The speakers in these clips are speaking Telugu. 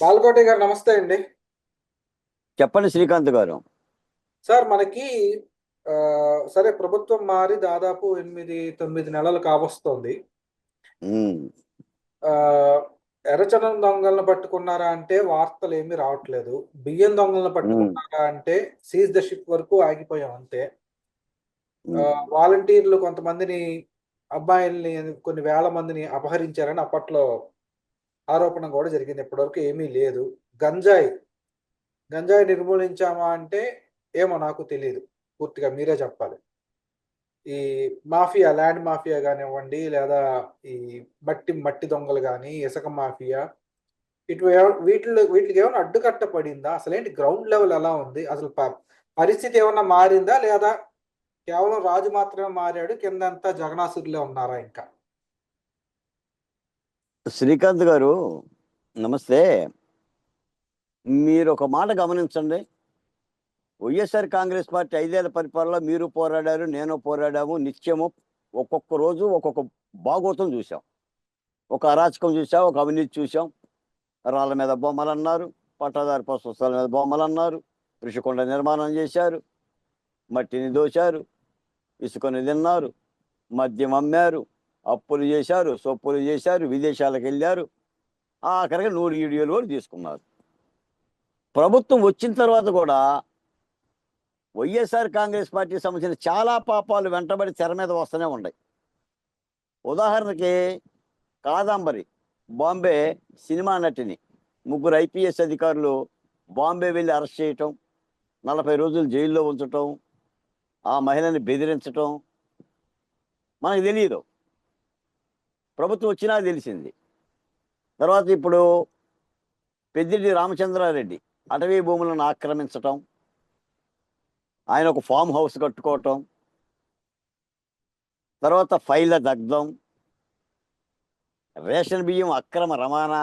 బాలకోటి గారు నమస్తే అండి. చెప్పండి శ్రీకాంత్ గారు. సార్ మనకి ఆ, సరే ప్రభుత్వం మారి దాదాపు ఎనిమిది తొమ్మిది నెలలు కావస్తోంది. ఎర్రచందనం దొంగలను పట్టుకున్నారా అంటే వార్తలు ఏమీ రావట్లేదు. బియ్యం దొంగలను పట్టుకున్నారా అంటే సీజ్ ద షిప్ వరకు ఆగిపోయాం అంతే. వాలంటీర్లు కొంతమందిని అబ్బాయిల్ని కొన్ని వేల మందిని అపహరించారని అప్పట్లో ఆరోపణ కూడా జరిగింది. ఇప్పటివరకు ఏమీ లేదు. గంజాయి గంజాయి నిర్మూలించామా అంటే ఏమో నాకు తెలియదు పూర్తిగా మీరే చెప్పాలి. ఈ మాఫియా ల్యాండ్ మాఫియా కానివ్వండి లేదా ఈ మట్టి మట్టి దొంగలు కానీ ఇసుక మాఫియా ఇటు వీటిలో వీటికి ఏమైనా అడ్డుకట్ట పడిందా? అసలు ఏంటి గ్రౌండ్ లెవెల్ ఎలా ఉంది? అసలు ప- పరిస్థితి ఏమైనా మారిందా? లేదా కేవలం రాజు మాత్రమే మారాడు? కిందంతా జగనాసురులే ఉన్నారా ఇంకా? శ్రీకాంత్ గారు నమస్తే. మీరు ఒక మాట గమనించండి. వైఎస్ఆర్ కాంగ్రెస్ పార్టీ ఐదేళ్ళ పరిపాలనలో మీరు పోరాడారు నేను పోరాడాము నిత్యము ఒక్కొక్క రోజు ఒక్కొక్క భాగోతం చూసాం ఒక అరాచకం చూసాం ఒక అవినీతి చూసాం రాళ్ళ మీద బొమ్మలు అన్నారు పట్టాదారి పుస్తకాల మీద బొమ్మలు అన్నారు ఋషికొండ నిర్మాణం చేశారు మట్టిని దోశారు ఇసుకని తిన్నారు మద్యం అమ్మారు అప్పులు చేశారు సొప్పులు చేశారు విదేశాలకు వెళ్ళారు. ఆఖరికి నూరు వీడియోలు కూడా తీసుకున్నారు. ప్రభుత్వం వచ్చిన తర్వాత కూడా వైఎస్ఆర్ కాంగ్రెస్ పార్టీ సంబంధించిన చాలా పాపాలు వెంటబడి తెర మీద వస్తూనే ఉన్నాయి. ఉదాహరణకి కాదంబరి బాంబే సినిమా నటిని ముగ్గురు ఐపీఎస్ అధికారులు బాంబే వెళ్ళి అరెస్ట్ చేయటం నలభై రోజులు జైల్లో ఉంచటం ఆ మహిళని బెదిరించటం మనకు తెలియదు ప్రభుత్వం వచ్చినా తెలిసింది. తర్వాత ఇప్పుడు పెద్దిరెడ్డి రామచంద్రారెడ్డి అటవీ భూములను ఆక్రమించటం ఆయన ఒక ఫామ్ హౌస్ కట్టుకోవటం తర్వాత ఫైళ్ళ దగ్ధం రేషన్ బియ్యం అక్రమ రవాణా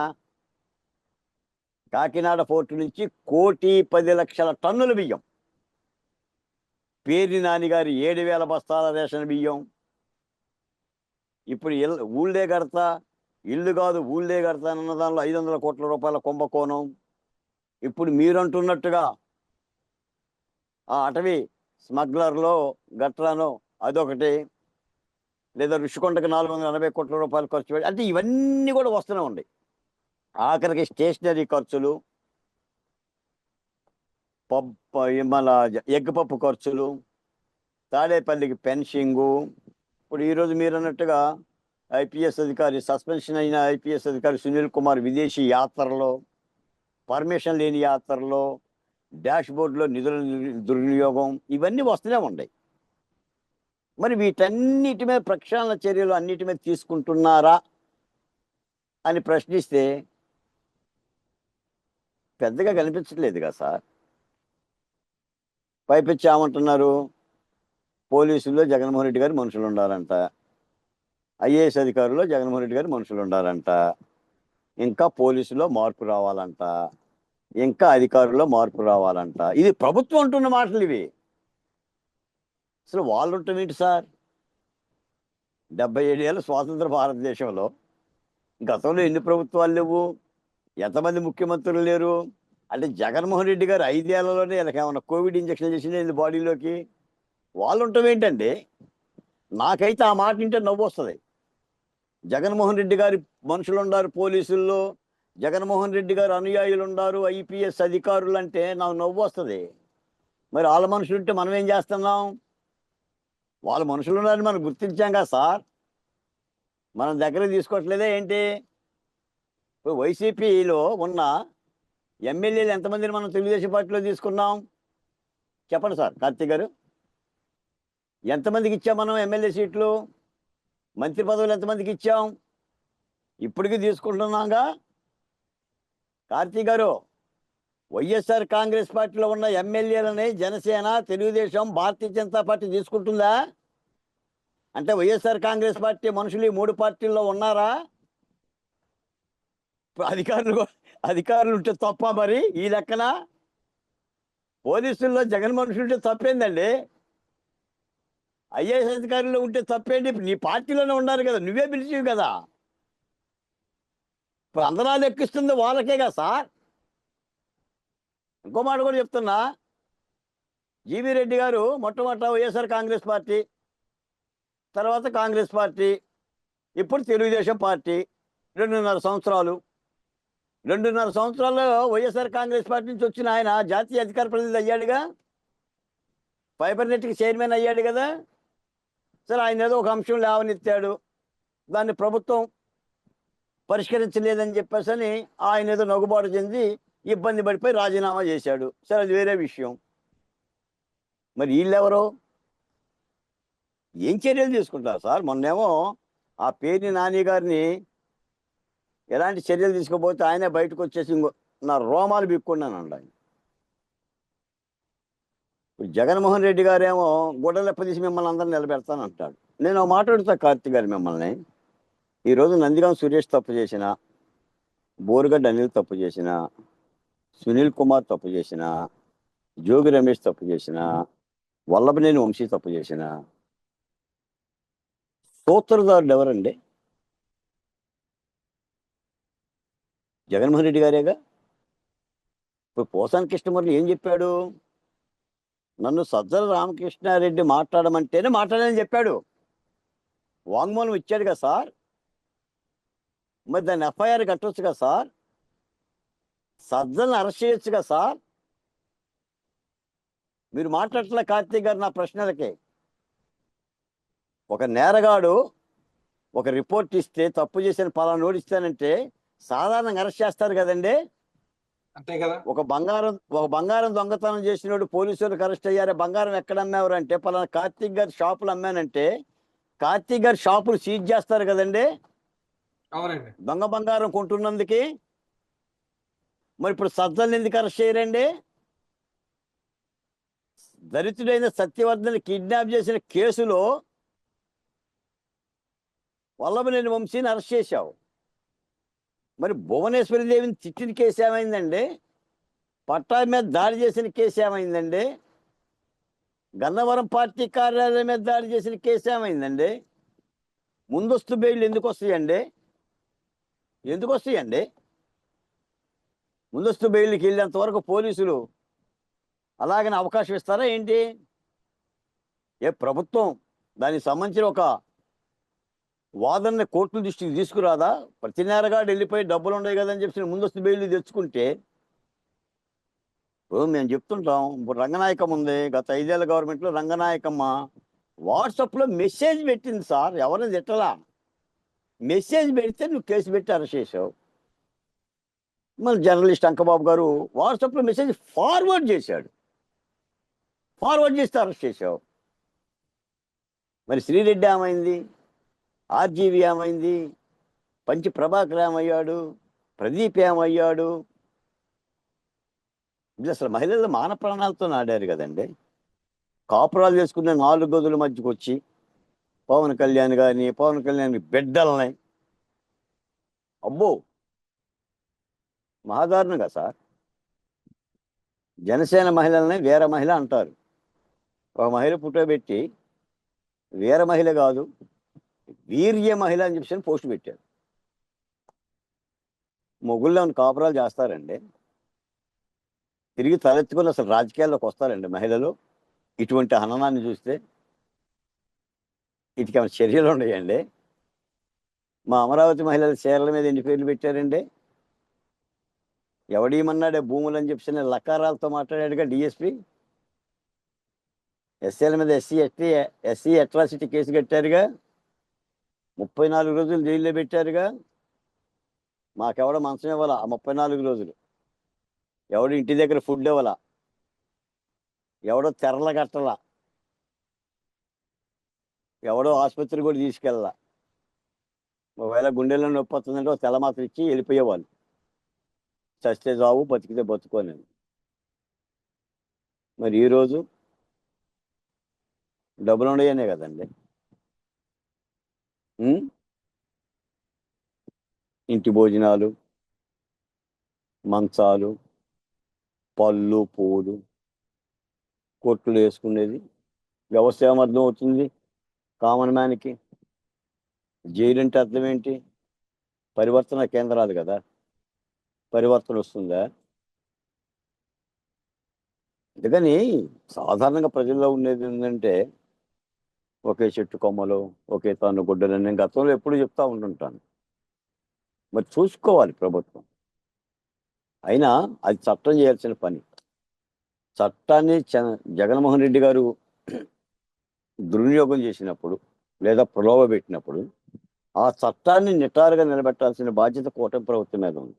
కాకినాడ పోర్టు నుంచి కోటి పది లక్షల టన్నుల బియ్యం. పేర్ని నానిగారి ఏడు వేల బస్తాల రేషన్ బియ్యం ఇప్పుడు ఇల్ ఊళ్ళే కడతా ఇల్లు కాదు ఊళ్ళే కడతా అన్న దానిలో ఐదు వందల కోట్ల రూపాయల కుంభకోణం. ఇప్పుడు మీరంటున్నట్టుగా ఆ అటవీ స్మగ్లర్లో గట్రానో అదొకటి లేదా ఋషికొండకు నాలుగు వందల ఎనభై కోట్ల రూపాయలు ఖర్చు పెట్టి అంటే ఇవన్నీ కూడా వస్తూనే ఉన్నాయి. ఆఖరికి స్టేషనరీ ఖర్చులు పప్పు మన ఎగ్ పప్పు ఖర్చులు తాడేపల్లికి పెన్షింగు ఇప్పుడు ఈరోజు మీరు అన్నట్టుగా ఐపీఎస్ అధికారి సస్పెన్షన్ అయిన ఐపీఎస్ అధికారి సునీల్ కుమార్ విదేశీ యాత్రలో పర్మిషన్ లేని యాత్రలో డాష్ బోర్డులో నిధుల దుర్వినియోగం ఇవన్నీ వస్తూనే ఉన్నాయి. మరి వీటన్నిటి మీద ప్రక్షాళన చర్యలు అన్నిటి మీద తీసుకుంటున్నారా అని ప్రశ్నిస్తే పెద్దగా కనిపించట్లేదు కదా సార్. పైపెచ్చి ఏమంటున్నారు పోలీసుల్లో జగన్మోహన్ రెడ్డి గారి మనుషులు ఉండాలంట ఐఏఎస్ అధికారుల్లో జగన్మోహన్ రెడ్డి గారి మనుషులు ఉండాలంట ఇంకా పోలీసులో మార్పు రావాలంట. ఇంకా అధికారుల్లో మార్పు రావాలంట. ఇది ప్రభుత్వం అంటున్న మాటలు ఇవి. అసలు వాళ్ళు ఉండటం ఏంటి సార్? డెబ్బై ఏడేళ్ళ స్వాతంత్ర భారతదేశంలో గతంలో ఎన్ని ప్రభుత్వాలు లేవు? ఎంతమంది ముఖ్యమంత్రులు లేరు? అంటే జగన్మోహన్ రెడ్డి గారు ఐదేళ్ళలోనే వీళ్ళకి ఏమైనా కోవిడ్ ఇంజక్షన్ చేసింది బాడీలోకి? వాళ్ళు ఉండటం ఏంటండి నాకైతే ఆ మాట వింటే నవ్వు వస్తుంది జగన్మోహన్ రెడ్డి గారి మనుషులు ఉన్నారు పోలీసుల్లో జగన్మోహన్ రెడ్డి గారు అనుయాయులు ఉన్నారు ఐపీఎస్ అధికారులు అంటే నాకు నవ్వు వస్తుంది మరి వాళ్ళ మనుషులు ఉంటే మనం ఏం చేస్తున్నాం? వాళ్ళ మనుషులు ఉన్నారని మనం గుర్తించాం కదా సార్. మనం దగ్గర తీసుకోవట్లేదే ఏంటి? ఇప్పుడు వైసీపీలో ఉన్న ఎమ్మెల్యేలు ఎంతమందిని మనం తెలుగుదేశం పార్టీలో తీసుకున్నాం? చెప్పండి సార్ కార్తీక్ గారు. ఎంతమందికి ఇచ్చాం మనం ఎమ్మెల్యే సీట్లు? మంత్రి పదవులు ఎంతమందికి ఇచ్చాం ఇప్పటికీ తీసుకుంటున్నాంగా? కార్తీక్ గారు వైఎస్ఆర్ కాంగ్రెస్ పార్టీలో ఉన్న ఎమ్మెల్యేలని జనసేన తెలుగుదేశం భారతీయ జనతా పార్టీ తీసుకుంటుందా? అంటే వైఎస్ఆర్ కాంగ్రెస్ పార్టీ మనుషులు ఈ మూడు పార్టీల్లో ఉన్నారా? అధికారులు అధికారులు ఉంటే తప్ప మరి ఈ లెక్కన? పోలీసుల్లో జగన్ మనుషులు ఉంటే తప్పేందండి? ఐఏఎస్ అధికారులు ఉంటే తప్పేంటి? నీ పార్టీలోనే ఉన్నారు కదా నువ్వే పిలిచివి కదా. ఇప్పుడు అందరాలు ఎక్కిస్తుంది వాళ్ళకే కదా సార్. ఇంకో మాట కూడా చెప్తున్నా. జీవీ రెడ్డి గారు మొట్టమొదట వైఎస్ఆర్ కాంగ్రెస్ పార్టీ తర్వాత కాంగ్రెస్ పార్టీ ఇప్పుడు తెలుగుదేశం పార్టీ రెండున్నర సంవత్సరాలు. రెండున్నర సంవత్సరాల్లో వైఎస్ఆర్ కాంగ్రెస్ పార్టీ నుంచి వచ్చిన ఆయన జాతీయ అధికార ప్రతినిధి అయ్యాడుగా. ఫైబర్ నెట్కి చైర్మన్ అయ్యాడు కదా. సరే ఆయన ఏదో ఒక అంశం లేవనెత్తాడు. దాన్ని ప్రభుత్వం పరిష్కరించలేదని చెప్పేసి అని ఆయన ఏదో నగుబాటు చెంది ఇబ్బంది పడిపోయి రాజీనామా చేశాడు. సరే అది వేరే విషయం. మరి వీళ్ళెవరు? ఏం చర్యలు తీసుకుంటారు సార్? మొన్నేమో ఆ పేరుని నాని గారిని ఎలాంటి చర్యలు తీసుకోపోతే ఆయనే బయటకు వచ్చేసి ఇంకో నా రోమాలు బిక్కున్నానండి ఆయన. జగన్మోహన్ రెడ్డి గారేమో గుడ్డలెప్పదీసి మిమ్మల్ని అందరిని నిలబెడతానంటాడు. నేను మాట్లాడుతా మాట కార్తీక్ గారు మిమ్మల్ని. ఈరోజు నందిగాం సురేష్ తప్పు చేసిన బోరుగడ్డ అనిల్ తప్పు చేసిన సునీల్ కుమార్ తప్పు చేసిన జోగి రమేష్ తప్పు చేసిన వల్లభనేని వంశీ తప్పు చేసిన సూత్రధారుడు ఎవరండి? జగన్మోహన్ రెడ్డి గారేగా? ఇప్పుడు పోసాని కృష్ణమురళి ఏం చెప్పాడు? నన్ను సజ్జల రామకృష్ణారెడ్డి మాట్లాడమంటేనే మాట్లాడని చెప్పాడు. వాంగ్మూలం ఇచ్చాడు కదా సార్. మరి దాన్ని ఎఫ్ఐఆర్ కట్టొచ్చు కదా సార్. సజ్జలను అరెస్ట్ చేయొచ్చు కదా సార్. మీరు మాట్లాడట్లే కార్తీక్ గారు నా ప్రశ్నలకి. ఒక నేరగాడు ఒక రిపోర్ట్ ఇస్తే తప్పు చేసిన పలానా ఇస్తానంటే సాధారణంగా అరెస్ట్ చేస్తారు కదండి. అంతే కదా? ఒక బంగారం ఒక బంగారం దొంగతనం చేసినోడు పోలీసులకు అరెస్ట్ అయ్యారు. బంగారం ఎక్కడ అమ్మేవారు అంటే పలానా కార్తీక్ గారి షాపులు అమ్మానంటే కార్తీక్ గారి షాపులు సీజ్ చేస్తారు కదండి. అవునండి. దొంగ బంగారం కొంటున్నందుకు. మరి ఇప్పుడు సజ్జల్ని ఎందుకు అరెస్ట్ చేయరండి? దరిద్రుడైన సత్యవర్ధన్ కిడ్నాప్ చేసిన కేసులో వల్లభనేని వంశీని అరెస్ట్ చేశావు. మరి భువనేశ్వరి దేవిని తిట్టిన కేసు ఏమైందండి? పట్టా మీద దాడి చేసిన కేసు ఏమైందండి? గన్నవరం పార్టీ కార్యాలయం మీద దాడి చేసిన కేసు ఏమైందండి? ముందస్తు బెయిల్ ఎందుకు వస్తాయండి? ఎందుకు వస్తాయండి? ముందస్తు బెయిల్కి వెళ్ళేంత వరకు పోలీసులు అలాగని అవకాశం ఇస్తారా ఏంటి? ఏ ప్రభుత్వం దానికి సంబంధించిన ఒక వాదనని కోర్టుల దృష్టికి తీసుకురాదా? ప్రతి నేరగాడు వెళ్ళిపోయి డబ్బులు ఉన్నాయి కదని చెప్పి ముందస్తు బెయిల్ తెచ్చుకుంటే ఇప్పుడు మేము చెప్తుంటాం ఇప్పుడు రంగనాయకం ఉంది గత ఐదేళ్ళ గవర్నమెంట్లో రంగనాయకమ్మ వాట్సాప్లో మెసేజ్ పెట్టింది సార్ ఎవరిని తిట్టలా? మెసేజ్ పెడితే నువ్వు కేసు పెట్టి అరెస్ట్ చేసావు. మళ్ళీ జర్నలిస్ట్ అంకబాబు గారు వాట్సాప్లో మెసేజ్ ఫార్వర్డ్ చేశాడు. ఫార్వర్డ్ చేస్తే అరెస్ట్ చేసావు. మరి శ్రీరెడ్డి ఏమైంది? ఆర్జీవి ఏమైంది? పంచి ప్రభాకర్ ఏమయ్యాడు? ప్రదీప్ ఏమయ్యాడు? ఇది అసలు మహిళలు మాన ప్రాణాలతో నాడారు కదండి. కాపురాలు చేసుకున్న నాలుగు గదుల మధ్యకి వచ్చి పవన్ కళ్యాణ్ కానీ పవన్ కళ్యాణ్ బిడ్డలని. అబ్బో! మహాదారుణంగా సార్. జనసేన మహిళల్ని వీర మహిళ అంటారు. ఒక మహిళ పుట్టబెట్టి వీర మహిళ కాదు వీర్య మహిళ అని చెప్పి పోస్ట్ పెట్టారు. మొగుళ్ళు కాపురాలు చేస్తారండి? తిరిగి తలెత్తుకొని అసలు రాజకీయాల్లోకి వస్తారండి మహిళలు? ఇటువంటి హననాన్ని చూస్తే వీటికి ఏమైనా చర్యలు ఉన్నాయండి? మా అమరావతి మహిళల చీరల మీద ఎన్ని పేర్లు పెట్టారండి? ఎవడేమన్నాడే భూములు అని చెప్పి లకారాలతో మాట్లాడాడుగా డిఎస్పి? ఎస్సీల మీద SC ST SC atrocity case కట్టారుగా? ముప్పై నాలుగు రోజులు జైల్లో పెట్టారుగా. మాకెవడ మంచం ఇవ్వాలా? ఆ ముప్పై నాలుగు రోజులు. ఎవడు ఇంటి దగ్గర ఫుడ్ ఇవ్వాలా? ఎవడో తెరల కట్టలా? ఎవడో ఆసుపత్రి కూడా తీసుకెళ్ళాల? ఒకవేళ గుండెల్లో నొప్పి వస్తుందంటే ఒక తెల్ల మాత్రం ఇచ్చి వెళ్ళిపోయేవాళ్ళు. చస్తే జావు బతికితే బతుకోని మరి ఈరోజు డబ్బులు ఉండయనే కదండి. ఇంటి భోజనాలు మంచాలు పళ్ళు పూలు కొట్లు వేసుకునేది. వ్యవస్థ ఏమర్థం అవుతుంది కామన్ మ్యాన్కి. జైలు అంటే అర్థం ఏంటి? పరివర్తన కేంద్రాలు కదా. పరివర్తన వస్తుందా? అందుకని సాధారణంగా ప్రజల్లో ఉండేది ఏంటంటే ఒకే చెట్టు కొమ్మలు ఒకే తాను గుడ్డలు నేను గతంలో ఎప్పుడు చెప్తా ఉంటుంటాను మరి చూసుకోవాలి ప్రభుత్వం. అయినా అది చట్టం చేయాల్సిన పని. చట్టాన్ని జగన్మోహన్ రెడ్డి గారు దుర్వినియోగం చేసినప్పుడు లేదా ప్రలోభ పెట్టినప్పుడు ఆ చట్టాన్ని నిటారుగా నిలబెట్టాల్సిన బాధ్యత కూటమి ప్రభుత్వం మీద ఉంది.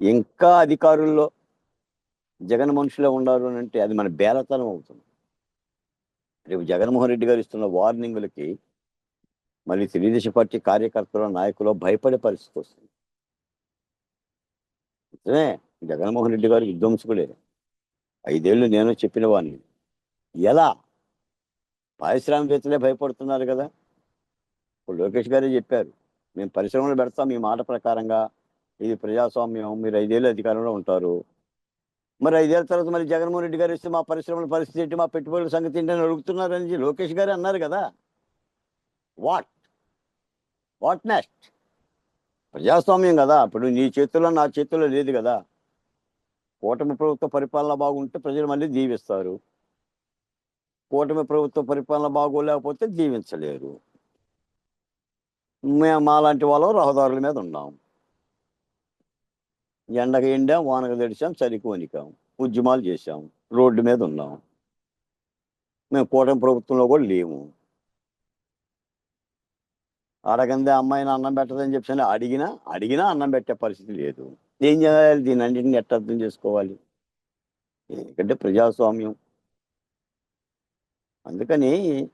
ఇంకా అధికారుల్లో జగన్ మనుషులే ఉన్నారు అని అంటే అది మన బేలతనం అవుతుంది. రేపు జగన్మోహన్ రెడ్డి గారు ఇస్తున్న వార్నింగులకి మళ్ళీ తెలుగుదేశం పార్టీ కార్యకర్తల నాయకులు భయపడే పరిస్థితి వస్తుంది. నిజమే జగన్మోహన్ రెడ్డి గారు విధ్వంసకుడే ఐదేళ్ళు నేను చెప్పిన వాడిని ఎలా? పారిశ్రామికవేత్తలే భయపడుతున్నారు కదా. ఇప్పుడు లోకేష్ గారే చెప్పారు మేము పరిశ్రమలు పెడతాం మీ మాట ప్రకారంగా ఇది ప్రజాస్వామ్యం మీరు ఐదేళ్ళు అధికారంలో ఉంటారు. మరి ఐదేళ్ళ తర్వాత మరి జగన్మోహన్ రెడ్డి గారు ఇస్తే మా పరిశ్రమల పరిస్థితి ఏంటి మా పెట్టుబడుల సంగతి ఏంటి అని అడుగుతున్నారని లోకేష్ గారు అన్నారు కదా. వాట్ వాట్ నెక్స్ట్ ప్రజాస్వామ్యం కదా ఇప్పుడు నీ చేతుల్లో నా చేతుల్లో లేదు కదా. కూటమి ప్రభుత్వ పరిపాలన బాగుంటే ప్రజలు మళ్ళీ దీవిస్తారు. కూటమి ప్రభుత్వ పరిపాలన బాగోలేకపోతే జీవించలేరు మేము మాలాంటి వాళ్ళం రహదారుల మీద ఉన్నాం. ఎండకు ఎండాం వానకు తడిచాం చలికోనికాం ఉద్యమాలు చేశాం రోడ్డు మీద ఉన్నాం. మేము కూటమి ప్రభుత్వంలో కూడా లేము. అడగందే అమ్మాయిని అన్నం పెట్టదని చెప్పి అడిగినా అడిగినా అన్నం పెట్టే పరిస్థితి లేదు. ఏం చేయాలి? దీని అన్నింటిని ఎట్ట అర్థం చేసుకోవాలి? ఎందుకంటే ప్రజాస్వామ్యం. అందుకని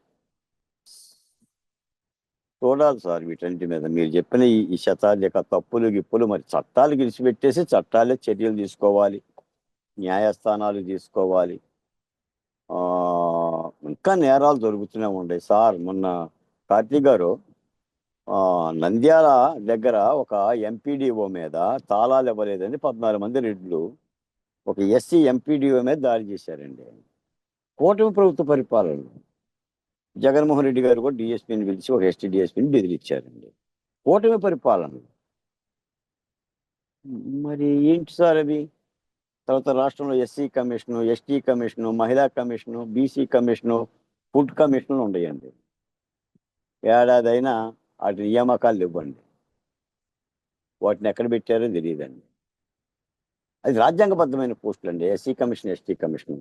చూడాలి సార్ వీటన్నిటి మీద. మీరు చెప్పిన ఈ శతాలు లేక తప్పులు గిప్పులు మరి చట్టాలు గెలిచిపెట్టేసి చట్టాలే చర్యలు తీసుకోవాలి. న్యాయస్థానాలు తీసుకోవాలి. ఇంకా నేరాలు జరుగుతూనే ఉన్నాయి సార్. మొన్న కార్తీక్ గారు నంద్యాల దగ్గర ఒక ఎంపీడీఓ మీద తాళాలు ఇవ్వలేదని పద్నాలుగు మంది రెడ్లు ఒక ఎస్సీ ఎంపీడీఓ మీద దాడి చేశారండి. కూటమి ప్రభుత్వ పరిపాలన జగన్మోహన్ రెడ్డి గారు కూడా డిఎస్పీని పిలిచి ఒక ఎస్టీ డిఎస్పీని బెదిరిచ్చారండి కూటమి పరిపాలన మరి ఏంటి సార్ అవి? తర్వాత రాష్ట్రంలో ఎస్సీ కమిషను ఎస్టీ కమిషను మహిళా కమిషను బీసీ కమిషను ఫుడ్ కమిషన్లు ఉండయండి. ఏడాది అయినా వాటి నియామకాలు ఇవ్వండి. వాటిని ఎక్కడ పెట్టారో తెలియదండి. అది రాజ్యాంగబద్ధమైన పోస్టులు అండి ఎస్సీ కమిషన్ ఎస్టీ కమిషన్.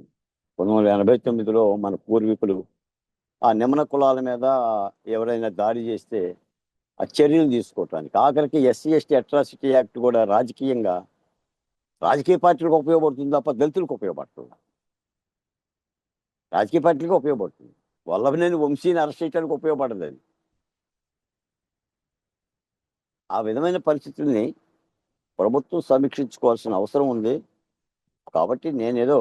పంతొమ్మిది వందల ఎనభై తొమ్మిదిలో మన పూర్వీకులు ఆ నిమ్మన కులాల మీద ఎవరైనా దాడి చేస్తే ఆ చర్యలు తీసుకోవటానికి. ఆఖరికి ఎస్సీ ఎస్టీ అట్రాసిటీ యాక్ట్ కూడా రాజకీయంగా రాజకీయ పార్టీలకు ఉపయోగపడుతుంది తప్ప దళితులకు ఉపయోగపడుతుంది రాజకీయ పార్టీలకు ఉపయోగపడుతుంది. వల్లభనేని వంశీని అరెస్ట్ చేయడానికి ఉపయోగపడదు అది. ఆ విధమైన పరిస్థితుల్ని ప్రభుత్వం సమీక్షించుకోవాల్సిన అవసరం ఉంది. కాబట్టి నేనేదో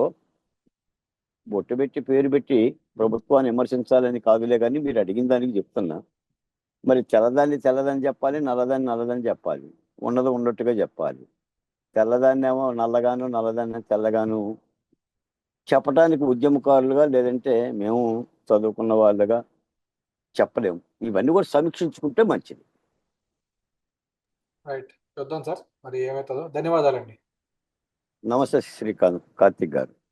బొట్టు పెట్టి పేరు పెట్టి ప్రభుత్వాన్ని విమర్శించాలని కాదులే కానీ మీరు అడిగిన దానికి చెప్తున్నా. మరి తెల్లదాన్ని తెల్లదని చెప్పాలి నల్లదాన్ని నల్లదని చెప్పాలి. ఉన్నది ఉన్నట్టుగా చెప్పాలి. తెల్లదాన్ని ఏమో నల్లగాను నల్లదాన్ని తెల్లగాను చెప్పడానికి ఉద్యమకారులుగా లేదంటే మేము చదువుకున్న వాళ్ళుగా చెప్పలేము. ఇవన్నీ కూడా సమీక్షించుకుంటే మంచిది. రైట్. చూద్దాం సార్. మరి ఏమవుతుందో. ధన్యవాదాలండి. నమస్తే శ్రీకాంత్ కార్తిక్ గారు.